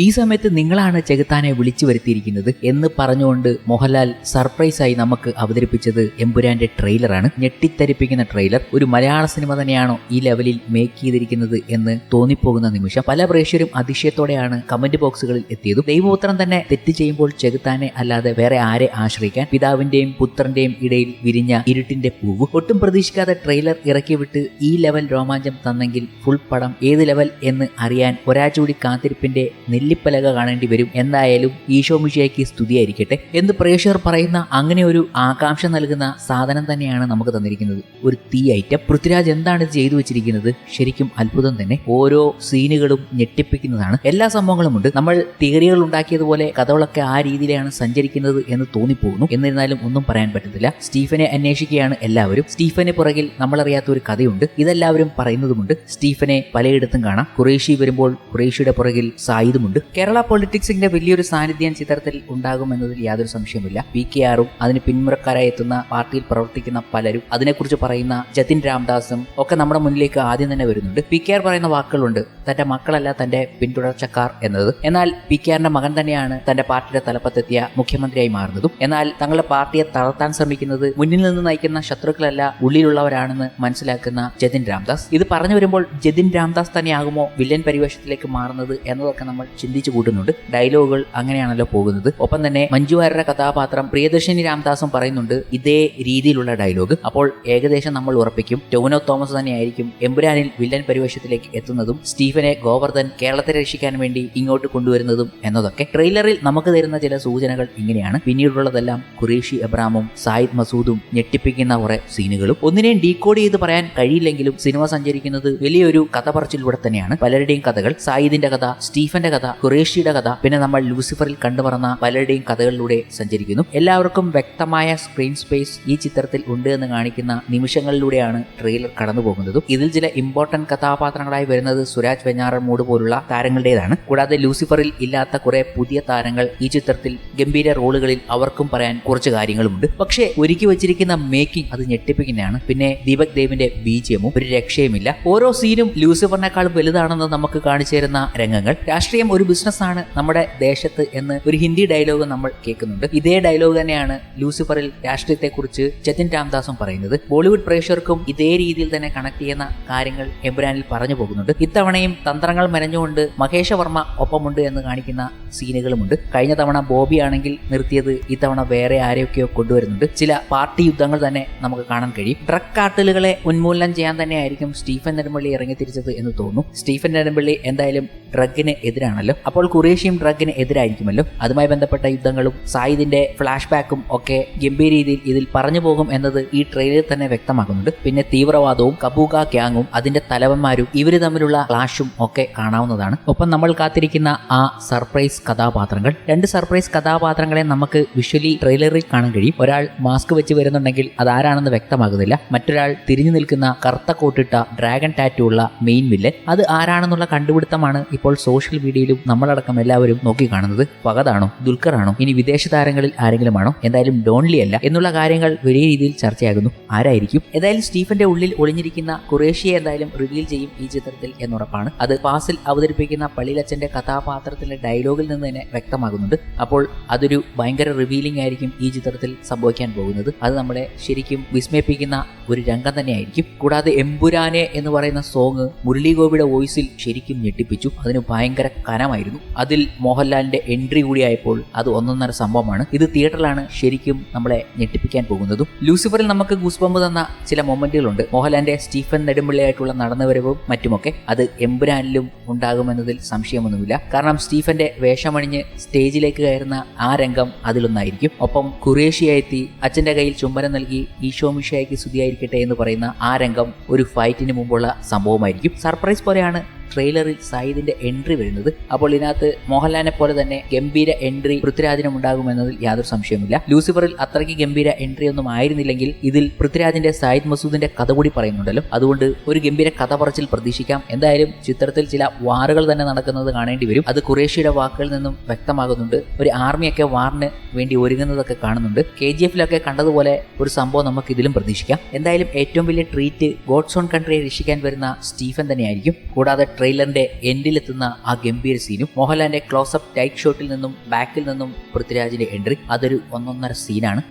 ഈ സമയത്ത് നിങ്ങളാണ് ചെകുത്താനെ വിളിച്ചു വരുത്തിയിരിക്കുന്നത് എന്ന് പറഞ്ഞുകൊണ്ട് മോഹൻലാൽ സർപ്രൈസായി നമുക്ക് അവതരിപ്പിച്ചത് എമ്പുരാന്റെ ട്രെയിലറാണ്. ഞെട്ടിത്തരിപ്പിക്കുന്ന ട്രെയിലർ. ഒരു മലയാള സിനിമ തന്നെയാണോ ഈ ലെവലിൽ മേക്ക് ചെയ്തിരിക്കുന്നത് എന്ന് തോന്നിപ്പോകുന്ന നിമിഷം പല പ്രേക്ഷകരും അതിശയത്തോടെയാണ് കമന്റ് ബോക്സുകളിൽ എത്തിയതും. ദൈവപുത്രൻ തന്നെ തെറ്റ് ചെയ്യുമ്പോൾ ചെകുത്താനെ അല്ലാതെ വേറെ ആരെ ആശ്രയിക്കാൻ പിതാവിന്റെയും പുത്രന്റെയും ഇടയിൽ വിരിഞ്ഞ ഇരുട്ടിന്റെ പൂവ്. ഒട്ടും പ്രതീക്ഷിക്കാതെ ട്രെയിലർ ഇറക്കി വിട്ട് ഈ ലെവൽ രോമാഞ്ചം തന്നെങ്കിൽ ഫുൾ പടം ഏത് ലെവൽ എന്ന് അറിയാൻ ഒരാഴ്ചകൂടി കാത്തിരിപ്പിന്റെ നെല്ലിപ്പലക കാണേണ്ടി വരും. എന്തായാലും ഈശോ മിഷയ്ക്ക് സ്തുതിയായിരിക്കട്ടെ എന്ന് പ്രേക്ഷകർ പറയുന്ന അങ്ങനെ ഒരു ആകാംക്ഷ നൽകുന്ന സാധനം തന്നെയാണ് നമുക്ക് തന്നിരിക്കുന്നത്. ഒരു തീ ഐറ്റം. പൃഥ്വിരാജ് എന്താണ് ചെയ്തു വെച്ചിരിക്കുന്നത്? ശരിക്കും അത്ഭുതം തന്നെ. ഓരോ സീനുകളും ഞെട്ടിപ്പിക്കുന്നതാണ്. എല്ലാ സംഭവങ്ങളും ഉണ്ട്. നമ്മൾ തിയറികൾ ഉണ്ടാക്കിയതുപോലെ കഥകളൊക്കെ ആ രീതിയിലാണ് സഞ്ചരിക്കുന്നത് എന്ന് തോന്നിപ്പോകുന്നു. എന്നിരുന്നാലും ഒന്നും പറയാൻ പറ്റത്തില്ല. സ്റ്റീഫനെ അന്വേഷിക്കുകയാണ് എല്ലാവരും. സ്റ്റീഫന് പുറകിൽ നമ്മളറിയാത്ത ഒരു കഥയുണ്ട്. ഇതെല്ലാവരും പറയുന്നതുമുണ്ട്. സ്റ്റീഫനെ പലയിടത്തും കാണാം. കുറേഷി വരുമ്പോൾ കുറേഷിയുടെ പുറകിൽ സായുധമുണ്ട് കേരള പൊളിറ്റിക്സിന്റെ വലിയൊരു സാന്നിധ്യം ചിത്രത്തിൽ ഉണ്ടാകുമെന്നതിൽ യാതൊരു സംശയമില്ല പി കെ ആറും അതിന് പിന്മുറക്കാരായി എത്തുന്ന പാർട്ടിയിൽ പ്രവർത്തിക്കുന്ന പലരും അതിനെക്കുറിച്ച് പറയുന്ന ജതിൻ രാംദാസും ഒക്കെ നമ്മുടെ മുന്നിലേക്ക് ആദ്യം തന്നെ വരുന്നുണ്ട്. പി കെ ആർ പറയുന്ന വാക്കുകളുണ്ട്. തന്റെ മക്കളല്ല തന്റെ പിന്തുടർച്ചക്കാർ എന്നത്. എന്നാൽ പി മകൻ തന്നെയാണ് തന്റെ പാർട്ടിയുടെ തലപ്പത്തെത്തിയ മുഖ്യമന്ത്രിയായി മാറുന്നതും. എന്നാൽ തങ്ങളുടെ പാർട്ടിയെ തളർത്താൻ ശ്രമിക്കുന്നത് മുന്നിൽ നിന്ന് നയിക്കുന്ന ശത്രുക്കളല്ല ഉള്ളിലുള്ളവരാണെന്ന് മനസ്സിലാക്കുന്ന ജതിൻ രാംദാസ്. ഇത് പറഞ്ഞു വരുമ്പോൾ ജതിൻ രാംദാസ് തന്നെയാകുമോ വില്ലൻ പരിവേഷത്തിലേക്ക് മാറുന്നത് എന്നതൊക്കെ നമ്മൾ ചിന്തിച്ചു കൂട്ടുന്നുണ്ട്. ഡയലോഗുകൾ അങ്ങനെയാണല്ലോ പോകുന്നത്. ഒപ്പം തന്നെ മഞ്ജു വാര്യരുടെ കഥാപാത്രം പ്രിയദർശിനി രാംദാസും പറയുന്നുണ്ട് ഇതേ രീതിയിലുള്ള ഡയലോഗ്. അപ്പോൾ ഏകദേശം നമ്മൾ ഉറപ്പിക്കും. ടോനോ തോമസ് തന്നെയായിരിക്കും എമ്പുരാനിൽ വില്ലൻ പരിവേഷത്തിലേക്ക് എത്തുന്നതും സ്റ്റീഫനെ ഗോവർദ്ധൻ കേരളത്തെ രക്ഷിക്കാൻ വേണ്ടി ഇങ്ങോട്ട് കൊണ്ടുവരുന്നതും എന്നതൊക്കെ ട്രെയിലറിൽ നമുക്ക് തരുന്ന ചില സൂചനകൾ ഇങ്ങനെയാണ്. പിന്നീടുള്ളതെല്ലാം ഖുറേഷി എബ്രാമും സായിദ് മസൂദും ഞെട്ടിപ്പിക്കുന്ന കുറെ സീനുകളും ഒന്നിനെയും ഡീകോഡ് ചെയ്ത് പറയാൻ കഴിയില്ലെങ്കിലും സിനിമ സഞ്ചരിക്കുന്നത് വലിയൊരു കഥ പറച്ചിലൂടെ തന്നെയാണ്. പലരുടെയും കഥകൾ സായിദിന്റെ കഥ സ്റ്റീഫന്റെ കഥ ഖുറേഷിയുടെ കഥ പിന്നെ നമ്മൾ ലൂസിഫറിൽ കണ്ടുപറന്ന പലരുടെയും കഥകളിലൂടെ സഞ്ചരിക്കുന്നു. എല്ലാവർക്കും വ്യക്തമായ സ്ക്രീൻ സ്പേസ് ഈ ചിത്രത്തിൽ ഉണ്ട് എന്ന് കാണിക്കുന്ന നിമിഷങ്ങളിലൂടെയാണ് ട്രെയിലർ കടന്നു പോകുന്നതും ഇതിൽ ചില ഇമ്പോർട്ടന്റ് കഥാപാത്രങ്ങളായി വരുന്നത് സുരാജ് വെഞ്ഞാറമൂട് പോലുള്ള താരങ്ങളുടേതാണ്. കൂടാതെ ലൂസിഫറിൽ ഇല്ലാത്ത കുറെ പുതിയ താരങ്ങൾ ഈ ചിത്രത്തിൽ ഗംഭീര റോളുകളിൽ അവർക്കും പറയാൻ കുറച്ച് കാര്യങ്ങളുമുണ്ട്. പക്ഷേ ഒരുക്കി വെച്ചിരിക്കുന്ന മേക്കിംഗ് അത് ഞെട്ടിപ്പിക്കുന്നതാണ്. പിന്നെ ദീപക് ദേവിന്റെ ബീജിയമും ഒരു രക്ഷയുമില്ല. ഓരോ സീനും ലൂസിഫറിനേക്കാൾ വലുതാണെന്ന് നമുക്ക് കാണിച്ചു തരുന്ന രംഗങ്ങൾ. രാഷ്ട്രീയം ഒരു ബിസിനസ് ആണ് നമ്മുടെ ദേശത്ത് എന്ന് ഒരു ഹിന്ദി ഡയലോഗ് നമ്മൾ കേൾക്കുന്നുണ്ട്. ഇതേ ഡയലോഗ് തന്നെയാണ് ലൂസിഫറിൽ രാഷ്ട്രീയത്തെക്കുറിച്ച് ജതിൻ രാംദാസും പറയുന്നത്. ബോളിവുഡ് പ്രേക്ഷകർക്കും ഇതേ രീതിയിൽ തന്നെ കണക്ട് ചെയ്യുന്ന കാര്യങ്ങൾ എംബ്രാനിൽ പറഞ്ഞു പോകുന്നുണ്ട്. ഇത്തവണയും തന്ത്രങ്ങൾ മെനഞ്ഞുകൊണ്ട് മഹേഷവർമ്മ ഒപ്പമുണ്ട് എന്ന് കാണിക്കുന്ന സീനുകളുമുണ്ട്. കഴിഞ്ഞ തവണ ബോബി ആണെങ്കിൽ നിർത്തിയത് ഇത്തവണ വേറെ ആരെയൊക്കെയോ കൊണ്ടുവരുന്നുണ്ട്. ചില പാർട്ടി യുദ്ധങ്ങൾ തന്നെ നമുക്ക് കാണാൻ കഴിയും. ഡ്രഗ് കാർട്ടലുകളെ ഉന്മൂലനം ചെയ്യാൻ തന്നെയായിരിക്കും സ്റ്റീഫൻ നെടുമ്പള്ളി ഇറങ്ങി തിരിച്ചത് എന്ന് തോന്നുന്നു. സ്റ്റീഫൻ നെടുമ്പള്ളി എന്തായാലും ഡ്രഗിന് എതിരാണല്ലോ. അപ്പോൾ കുറേഷ്യയും ഡ്രഗിന് എതിരായിരിക്കുമല്ലോ. അതുമായി ബന്ധപ്പെട്ട യുദ്ധങ്ങളും സായിദിന്റെ ഫ്ലാഷ് ബാക്കും ഒക്കെ ഗംഭീര രീതിയിൽ ഇതിൽ പറഞ്ഞു പോകും എന്നത് ഈ ട്രെയിലറിൽ തന്നെ വ്യക്തമാകുന്നുണ്ട് പിന്നെ തീവ്രവാദവും കബൂക ഗ്യാങ്ങും അതിന്റെ തലവന്മാരും ഇവർ തമ്മിലുള്ള ക്ലാഷും ഒക്കെ കാണാവുന്നതാണ്. ഒപ്പം നമ്മൾ കാത്തിരിക്കുന്ന ആ സർപ്രൈസ് കഥാപാത്രങ്ങൾ. രണ്ട് സർപ്രൈസ് കഥാപാത്രങ്ങളെ നമുക്ക് വിഷ്വലി ട്രെയിലറിൽ കാണാൻ കഴിയും. ഒരാൾ മാസ്ക് വെച്ച് വരുന്നുണ്ടെങ്കിൽ അത് അതാരാണെന്ന് വ്യക്തമാകുന്നില്ല. മറ്റൊരാൾ തിരിഞ്ഞു നിൽക്കുന്ന കറുത്ത കോട്ടിട്ട ഡ്രാഗൺ ടാറ്റു ഉള്ള മെയിൻ വില്ലൻ അത് ആരാണെന്നുള്ള കണ്ടുപിടുത്തമാണ് ഇപ്പോൾ സോഷ്യൽ മീഡിയയിലും നമ്മളടക്കം എല്ലാവരും നോക്കി കാണുന്നത് പകതാണോ ദുൽഖറാണോ? ഇനി വിദേശ താരങ്ങളിൽ ആരെങ്കിലും ആണോ എന്തായാലും ഡോൺലി അല്ല എന്നുള്ള കാര്യങ്ങൾ വലിയ രീതിയിൽ ചർച്ചയാകുന്നു. ആരായിരിക്കും? ഏതായാലും സ്റ്റീഫന്റെ ഉള്ളിൽ ഒളിഞ്ഞിരിക്കുന്ന കുറേഷ്യയെ എന്തായാലും റിവീൽ ചെയ്യും ഈ ചിത്രത്തിൽ എന്നുറപ്പാണ്. അത് പാസിൽ അവതരിപ്പിക്കുന്ന പള്ളിലച്ചന്റെ കഥാപാത്രത്തിലെ ഡയലോഗിൽ നിന്ന് തന്നെ വ്യക്തമാകുന്നുണ്ട്. അപ്പോൾ അതൊരു ഭയങ്കര റിവീലിംഗ് ആയിരിക്കും ഈ ചിത്രത്തിൽ സംഭവിക്കാൻ പോകുന്നത്. അത് നമ്മളെ ശരിക്കും വിസ്മയിപ്പിക്കുന്ന ഒരു രംഗം തന്നെയായിരിക്കും. കൂടാതെ എമ്പുരാനെ എന്ന് പറയുന്ന സോങ് മുരളി ഗോപിയുടെ വോയിസിൽ ശരിക്കും ഞെട്ടിപ്പിച്ചു. അതിന് ഭയങ്കര കനമായിരുന്നു. അതിൽ മോഹൻലാലിന്റെ എൻട്രി കൂടിയായപ്പോൾ അത് ഒന്നൊന്നര സംഭവമാണ്. ഇത് തിയേറ്ററിലാണ് ശരിക്കും നമ്മളെ ഞെട്ടിപ്പിക്കാൻ പോകുന്നതും. ലൂസിഫറിൽ നമുക്ക് ഗൂസ്ബമ്പ് തന്ന ചില മൊമെന്റുകളുണ്ട്. മോഹൻലാലിന്റെ സ്റ്റീഫൻ നെടുമ്പിള്ളിയായിട്ടുള്ള നടന്നുവരവും മറ്റുമൊക്കെ അത് എമ്പുരാനിലും ഉണ്ടാകുമെന്നതിൽ സംശയമൊന്നുമില്ല. കാരണം സ്റ്റീഫന്റെ വേഷമണിഞ്ഞ് സ്റ്റേജിലേക്ക് കയറുന്ന ആ രംഗം അതിലൊന്നായിരിക്കും. ഒപ്പം ഖുറേഷിയെത്തി അച്ഛന്റെ കയ്യിൽ ചുംബനം നൽകി ഈശോമിഷയ്ക്ക് സ്തുതിയായിരിക്കട്ടെ എന്ന് പറയുന്ന ആ രംഗം ഒരു ഫൈറ്റിന് മുമ്പുള്ള സംഭവമായിരിക്കും. സർപ്രൈസ് പോലെയാണ് ട്രെയിലറിൽ സായിദിന്റെ എൻട്രി വരുന്നത്. അപ്പോൾ ഇതിനകത്ത് മോഹൻലാലിനെ പോലെ തന്നെ ഗംഭീര എൻട്രി പൃഥ്വിരാജിനും ഉണ്ടാകുമെന്നതിൽ യാതൊരു സംശയമില്ല ലൂസിഫറിൽ അത്രയ്ക്ക് ഗംഭീര എൻട്രി ഒന്നും ആയിരുന്നില്ലെങ്കിൽ ഇതിൽ പൃഥ്വിരാജിന്റെ സായിദ് മസൂദിന്റെ കഥ കൂടി പറയുന്നുണ്ടല്ലോ. അതുകൊണ്ട് ഒരു ഗംഭീര കഥ പറച്ചിൽ പ്രതീക്ഷിക്കാം. എന്തായാലും ചിത്രത്തിൽ ചില വാറുകൾ തന്നെ നടക്കുന്നത് കാണേണ്ടി വരും. അത് കുറേഷ്യയുടെ വാക്കുകളിൽ നിന്നും വ്യക്തമാകുന്നുണ്ട്. ഒരു ആർമിയൊക്കെ വാറിന് വേണ്ടി ഒരുങ്ങുന്നതൊക്കെ കാണുന്നുണ്ട്. കെ ജി എഫിലൊക്കെ കണ്ടതുപോലെ ഒരു സംഭവം നമുക്ക് ഇതിലും പ്രതീക്ഷിക്കാം. എന്തായാലും ഏറ്റവും വലിയ ട്രീറ്റ് ഗോഡ്സ് ഓൺ കൺട്രിയെ രക്ഷിക്കാൻ വരുന്ന സ്റ്റീഫൻ തന്നെയായിരിക്കും. കൂടാതെ ട്രെയിലറിന്റെ എൻഡിലെത്തുന്ന ആ ഗംഭീര സീനും മോഹൻലാലിന്റെ ക്ലോസപ്പ് ടൈറ്റ് ഷോട്ടിൽ നിന്നും ബാക്കിൽ നിന്നും പൃഥ്വിരാജിന്റെ എൻട്രി അതൊരു ഒന്നൊന്നര സീനാണ്